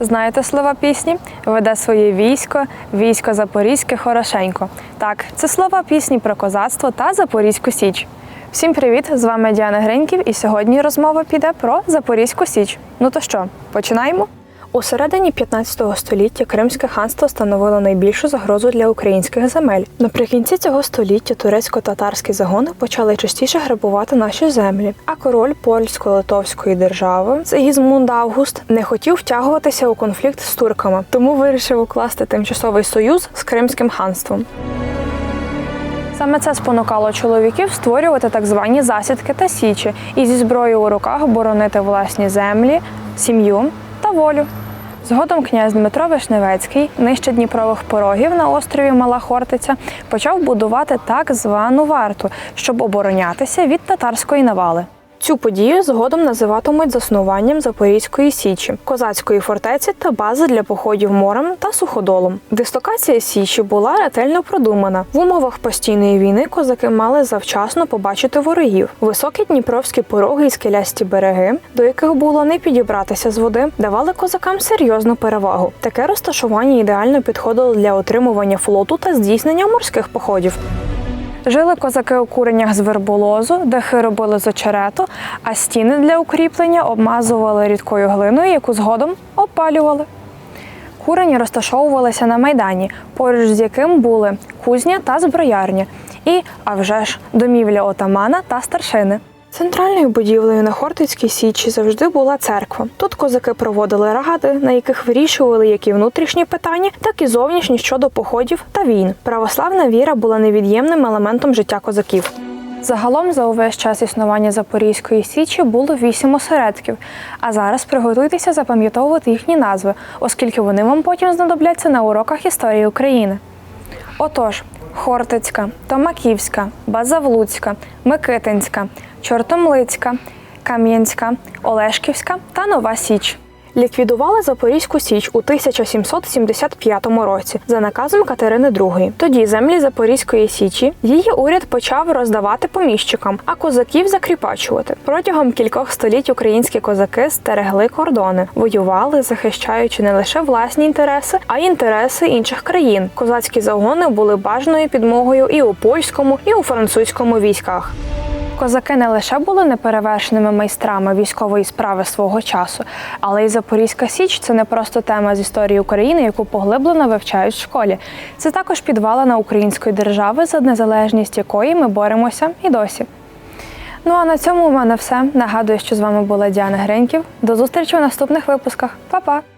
Знаєте слова пісні? Веде своє військо, військо Запорізьке хорошенько. Так, це слова пісні про козацтво та Запорізьку Січ. Всім привіт! З вами Діана Гриньків, і сьогодні розмова піде про Запорізьку Січ. Ну то що, починаємо? У середині 15 століття Кримське ханство становило найбільшу загрозу для українських земель. Наприкінці цього століття турецько-татарські загони почали частіше грабувати наші землі. А король польсько-литовської держави Сигізмунд Август не хотів втягуватися у конфлікт з турками, тому вирішив укласти тимчасовий союз з Кримським ханством. Саме це спонукало чоловіків створювати так звані засідки та січі і зі зброєю у руках боронити власні землі, сім'ю та волю. Згодом князь Дмитро Вишневецький, нижче Дніпрових порогів на острові Мала Хортиця, почав будувати так звану варту, щоб оборонятися від татарської навали. Цю подію згодом називатимуть заснуванням Запорізької січі, козацької фортеці та бази для походів морем та суходолом. Дислокація січі була ретельно продумана. В умовах постійної війни козаки мали завчасно побачити ворогів. Високі дніпровські пороги і скелясті береги, до яких було не підібратися з води, давали козакам серйозну перевагу. Таке розташування ідеально підходило для отримування флоту та здійснення морських походів. Жили козаки у куренях з верболозу, дахи робили з очерету, а стіни для укріплення обмазували рідкою глиною, яку згодом опалювали. Курені розташовувалися на майдані, поруч з яким були кузня та зброярня, і, а вже ж, домівля отамана та старшини. Центральною будівлею на Хортицькій Січі завжди була церква. Тут козаки проводили ради, на яких вирішували як і внутрішні питання, так і зовнішні щодо походів та війн. Православна віра була невід'ємним елементом життя козаків. Загалом за увесь час існування Запорізької січі було вісім осередків. А зараз приготуйтеся запам'ятовувати їхні назви, оскільки вони вам потім знадобляться на уроках історії України. Отож, Хортицька, Томаківська, Базавлуцька, Микитинська, Чортомлицька, Кам'янська, Олешківська та Нова Січ. Ліквідували Запорізьку Січ у 1775 році за наказом Катерини II. Тоді землі Запорізької Січі її уряд почав роздавати поміщикам, а козаків закріпачувати. Протягом кількох століть українські козаки стерегли кордони, воювали, захищаючи не лише власні інтереси, а й інтереси інших країн. Козацькі загони були бажаною підмогою і у польському, і у французькому військах. Козаки не лише були неперевершеними майстрами військової справи свого часу, але й Запорізька Січ це не просто тема з історії України, яку поглиблено вивчають в школі. Це також підвалина української держави, за незалежність якої ми боремося і досі. Ну а на цьому у мене все. Нагадую, що з вами була Діана Греньків. До зустрічі у наступних випусках. Па-па!